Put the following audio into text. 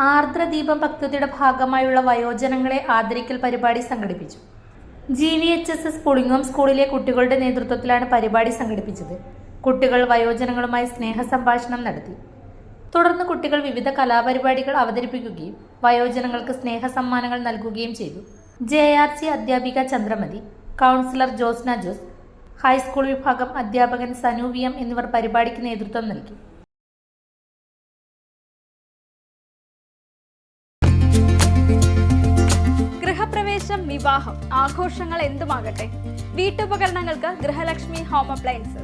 ആർദ്രദീപം പദ്ധതിയുടെ ഭാഗമായുള്ള വയോജനങ്ങളെ ആദരിക്കൽ പരിപാടി സംഘടിപ്പിച്ചു. G V H S S Pulingome സ്കൂളിലെ കുട്ടികളുടെ നേതൃത്വത്തിലാണ് പരിപാടി സംഘടിപ്പിച്ചത്. കുട്ടികൾ വയോജനങ്ങളുമായി സ്നേഹ സംഭാഷണം നടത്തി. തുടർന്ന് കുട്ടികൾ വിവിധ കലാപരിപാടികൾ അവതരിപ്പിക്കുകയും വയോജനങ്ങൾക്ക് സ്നേഹ സമ്മാനങ്ങൾ നൽകുകയും ചെയ്തു. ജെ ആർ സി അധ്യാപിക Chandramathi councillor Josna Jose high school വിഭാഗം അധ്യാപകൻ സനു വി എം എന്നിവർ പരിപാടിക്ക് നേതൃത്വം നൽകി. ഗൃഹപ്രവേശം വിവാഹം ആഘോഷങ്ങൾ എന്തുമാകട്ടെ? വീട്ടുപകരണങ്ങൾക്ക് Grihalakshmi home appliances.